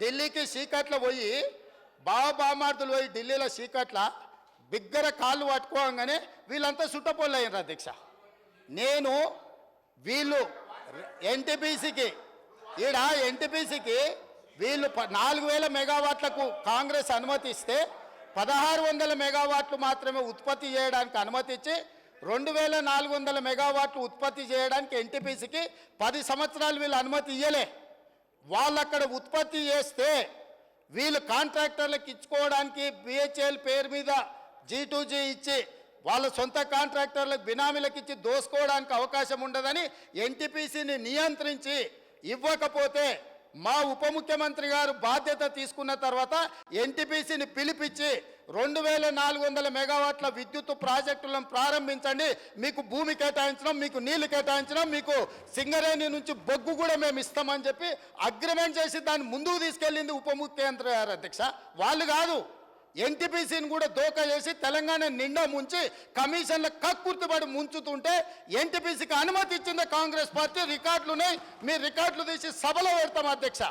ఢిల్లీకి చీకట్లో పోయి బావ బామార్దులు పోయి ఢిల్లీలో సీకట్ల బిగ్గర కాళ్ళు పట్టుకోగానే వీళ్ళంతా సుట్టపోళ్ళు అయ్యారు అధ్యక్ష. నేను వీళ్ళు ఎన్టీపీసీకి ఈడ ఎన్టీపీసీకి వీళ్ళు ప- నాలుగు వేల మెగావాట్లకు కాంగ్రెస్ అనుమతి ఇస్తే పదహారు వందల మెగావాట్లు మాత్రమే ఉత్పత్తి చేయడానికి అనుమతి ఇచ్చి రెండు వేల నాలుగు వందల మెగావాట్లు ఉత్పత్తి చేయడానికి ఎన్టీపీసీకి పది సంవత్సరాలు వీళ్ళు అనుమతి ఇయ్యలే. వాళ్ళు అక్కడ ఉత్పత్తి చేస్తే వీళ్ళు కాంట్రాక్టర్లకు ఇచ్చుకోవడానికి బిహెచ్ఎల్ పేరు మీద జీ టు జీ ఇచ్చి వాళ్ళ సొంత కాంట్రాక్టర్లకు బినామీలకు ఇచ్చి దోసుకోవడానికి అవకాశం ఉండదని ఎన్టీపీసీని నియంత్రించి ఇవ్వకపోతే మా ఉప ముఖ్యమంత్రి గారు బాధ్యత తీసుకున్న తర్వాత ఎన్టీపీసీని పిలిపించి రెండు వేల నాలుగు వందల మెగావాట్ల విద్యుత్ ప్రాజెక్టులను ప్రారంభించండి. మీకు భూమి కేటాయించడం మీకు నీళ్ళు కేటాయించడం మీకు సింగరేణి నుంచి బొగ్గు కూడా మేము ఇస్తామని చెప్పి అగ్రిమెంట్ చేసి దాన్ని ముందుకు తీసుకెళ్ళింది ఉప ముఖ్యమంత్రి గారు అధ్యక్ష. వాళ్ళు కాదు ఎన్టీపీసీని కూడా దోకా చేసి తెలంగాణ నిండా ముంచి కమిషన్ల కక్కుర్తిపడి ముంచుతుంటే ఎన్టీపీసీకి అనుమతి ఇచ్చింది కాంగ్రెస్ పార్టీ. రికార్డులు ఉన్నాయి మీ రికార్డులు తీసి సభలో పెడతాం అధ్యక్ష.